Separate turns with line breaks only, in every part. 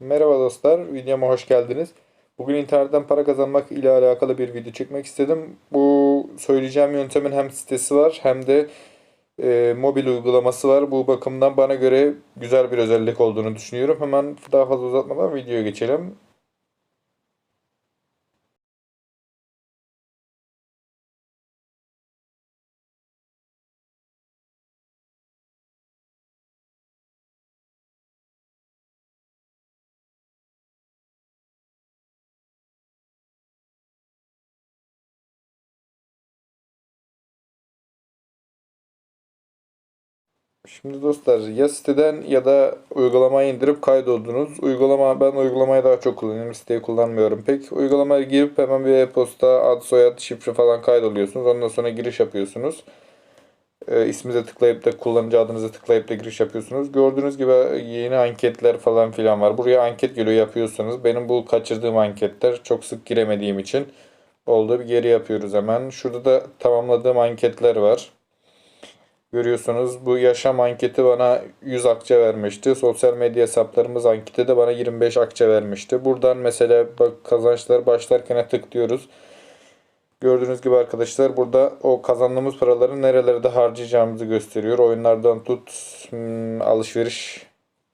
Merhaba dostlar, videoma hoş geldiniz. Bugün internetten para kazanmak ile alakalı bir video çekmek istedim. Bu söyleyeceğim yöntemin hem sitesi var hem de e, mobil uygulaması var. Bu bakımdan bana göre güzel bir özellik olduğunu düşünüyorum. Hemen daha fazla uzatmadan videoya geçelim. Şimdi dostlar ya siteden ya da uygulamayı indirip kaydoldunuz. Uygulama ben uygulamayı daha çok kullanıyorum. Siteyi kullanmıyorum pek. Uygulamaya girip hemen bir e-posta, ad, soyad, şifre falan kaydoluyorsunuz. Ondan sonra giriş yapıyorsunuz. E, isminize tıklayıp da kullanıcı adınıza tıklayıp da giriş yapıyorsunuz. Gördüğünüz gibi yeni anketler falan filan var. Buraya anket geliyor yapıyorsunuz. Benim bu kaçırdığım anketler çok sık giremediğim için oldu. Bir geri yapıyoruz hemen. Şurada da tamamladığım anketler var. Görüyorsunuz bu yaşam anketi bana 100 akçe vermişti. Sosyal medya hesaplarımız anketi de bana 25 akçe vermişti. Buradan mesela bak kazançlar başlarken tıklıyoruz. Gördüğünüz gibi arkadaşlar burada o kazandığımız paraları nerelerde harcayacağımızı gösteriyor. Oyunlardan tut hmm, alışveriş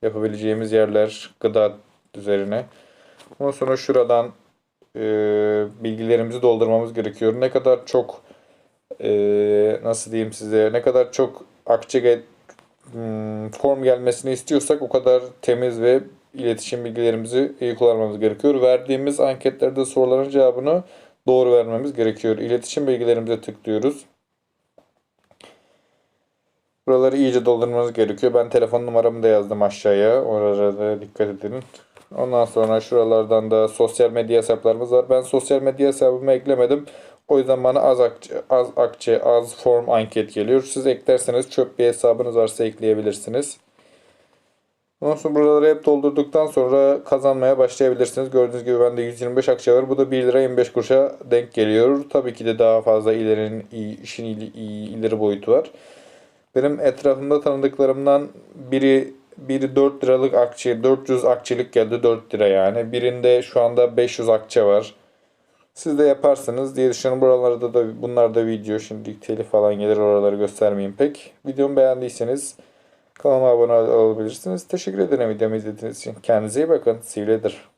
yapabileceğimiz yerler gıda üzerine. Ondan sonra şuradan e, bilgilerimizi doldurmamız gerekiyor. Ne kadar çok e, nasıl diyeyim size ne kadar çok akçe hmm, form gelmesini istiyorsak o kadar temiz ve iletişim bilgilerimizi iyi kullanmamız gerekiyor. Verdiğimiz anketlerde soruların cevabını doğru vermemiz gerekiyor. İletişim bilgilerimize tıklıyoruz. Buraları iyice doldurmanız gerekiyor. Ben telefon numaramı da yazdım aşağıya. Oralara da dikkat edin. Ondan sonra şuralardan da sosyal medya hesaplarımız var. Ben sosyal medya hesabımı eklemedim. O yüzden bana az akçe, az akçe, az form anket geliyor. Siz eklerseniz çöp bir hesabınız varsa ekleyebilirsiniz. Ondan sonra buraları hep doldurduktan sonra kazanmaya başlayabilirsiniz. Gördüğünüz gibi bende 125 akçe var. Bu da 1 lira 25 kuruşa denk geliyor. Tabii ki de daha fazla ilerinin işin ileri boyutu var. Benim etrafımda tanıdıklarımdan biri biri 4 liralık akçe, 400 akçelik geldi 4 lira yani. Birinde şu anda 500 akçe var. Siz de yaparsınız diye düşünüyorum. Buralarda da bunlar da video. Şimdi telif falan gelir oraları göstermeyeyim pek. Videomu beğendiyseniz kanalıma abone olabilirsiniz. Teşekkür ederim videomu izlediğiniz için. Kendinize iyi bakın. See you later.